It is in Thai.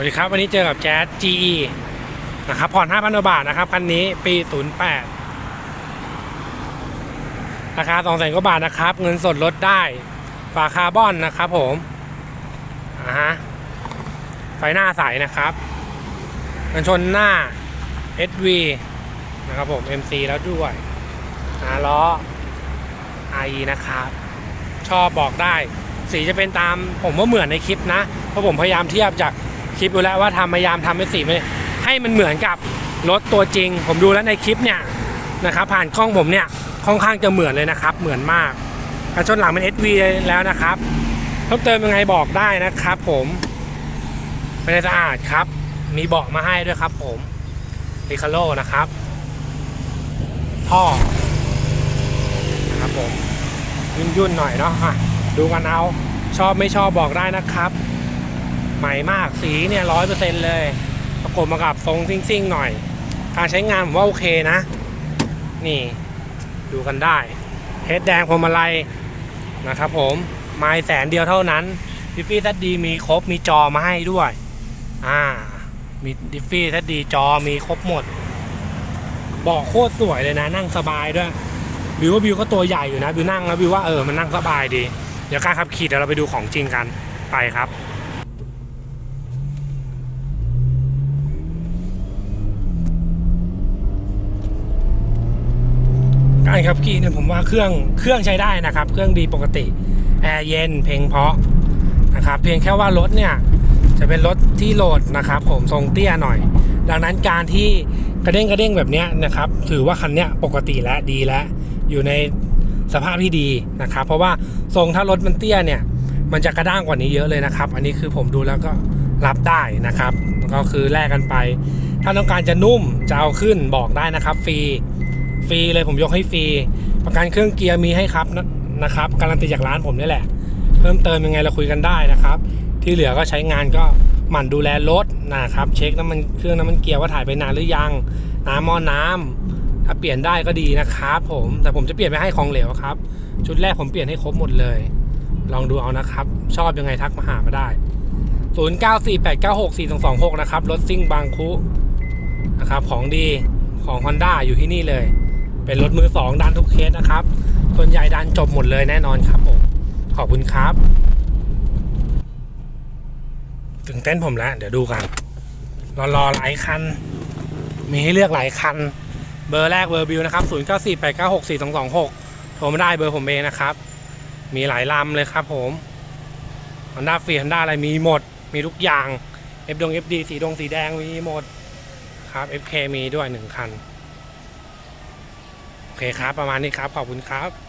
วัสดีครับ วันนี้เจอกับแจ๊ส GE นะครับผ่อน 5,000กว่าบาทนะครับ คันนี้ปี 08 ราคา200,000กว่าบาทนะครับ เงินสดลดได้ ฝาคาร์บอนนะครับผมอ่าฮะไฟหน้าใสนะครับกันชนหน้า SV นะครับผม MC แล้วด้วยอ่าล้อ IE นะครับ ชอบบอกได้ สีจะเป็นตามผมว่าเหมือนในคลิปนะ เพราะผมพยายามเทียบจาก คลิปดูแล้วว่าทำพยายามทำให้สีมันให้มันเหมือนกับรถตัวจริง ผมดูแล้วในคลิปเนี่ยนะครับผ่านกล้องผมเนี่ยค่อนข้างจะเหมือนเลยนะครับ เหมือนมากกระชนหลังเป็น SV แล้วนะครับเพิ่มเติมยังไงบอกได้นะครับ ผมไม่ได้สะอาดครับ มีเบาะมาให้ด้วยครับ ผมริคาโลนะครับท่อนะครับผมยุ่นๆหน่อยเนาะะดูกันเอาชอบไม่ชอบบอกได้นะครับ ใหม่มากสีเนี่ยร้อยเปอร์เซ็นต์เลย ประกบมากับทรงซิ่งๆหน่อย การใช้งานผมว่าโอเคนะ นี่ดูกันได้เฮดแดงพวงมาลัยนะครับผมไม้แสนเดียวเท่านั้นดิฟฟี่ทัดดีมีครบมีจอมาให้ด้วยอ่ามีดิฟฟี่ทัดดีจอมีครบหมดเบาะโคตรสวยเลยนะนั่งสบายด้วยบิวว่าบิวก็ตัวใหญ่อยู่นะบิวนั่งแล้วบิวว่าเออมันนั่งสบายดี เดี๋ยวการขับขี่เดี๋ยวเราไปดูของจริงกันไปครับ การขับขี่เนี่ยผมว่าเครื่องเครื่องใช้ได้นะครับ เครื่องดีปกติแอร์เย็นเพลงเพาะนะครับเพียงแค่ว่ารถเนี่ยจะเป็นรถที่โหลดนะครับผมทรงเตี้ยหน่อย ดังนั้นการที่กระเด้งกระเด้งแบบนี้นะครับถือว่าคันเนี้ยปกติแล้วดีแล้วอยู่ในสภาพที่ดีนะครับ เพราะว่าทรงถ้ารถมันเตี้ยเนี่ยมันจะกระด้างกว่านี้เยอะเลยนะครับ อันนี้คือผมดูแล้วก็รับได้นะครับ ก็คือแลกกันไป ถ้าต้องการจะนุ่มจะเอาขึ้นบอกได้นะครับฟรี ฟรีเลยผมยกให้ฟรี ประกันเครื่องเกียร์มีให้ครับนะครับการันตีจากร้านผมนี่แหละ เพิ่มเติมยังไงเราคุยกันได้นะครับ ที่เหลือก็ใช้งานก็หมั่นดูแลรถนะครับ เช็คน้ำมันเครื่องน้ำมันเกียร์ว่าถ่ายไปนานหรือยังน้ำหม้อน้ำถ้าเปลี่ยนได้ก็ดีนะครับผมแต่ผมจะเปลี่ยนไปให้ของเหลวครับ ชุดแรกผมเปลี่ยนให้ครบหมดเลย ลองดูเอานะครับ ชอบยังไงทักมาหามาได้ 0948964226 นะครับรถซิ่งบางคุนะครับของดีของ Honda อยู่ที่นี่เลย เป็นรถมือสองดันทุกเคสนะครับ ส่วนใหญ่ดันจบหมดเลยแน่นอนครับผม ขอบคุณครับ ถึงเต้นผมแล้ว เดี๋ยวดูกันรอรอหลายคัน มีให้เลือกหลายคัน เบอร์แรกเบอร์บิวนะครับ 0948964226 โทรมาได้เบอร์ผมเองนะครับ มีหลายลำเลยครับผม Honda f ฟ e e Honda อะไรมีหมด มีทุกอย่าง F ดง FD สีดงสีแดงมีหมดครับ FK มีด้วยหนึ่งคัน เคครับประมาณนี้ครับ ขอบคุณครับ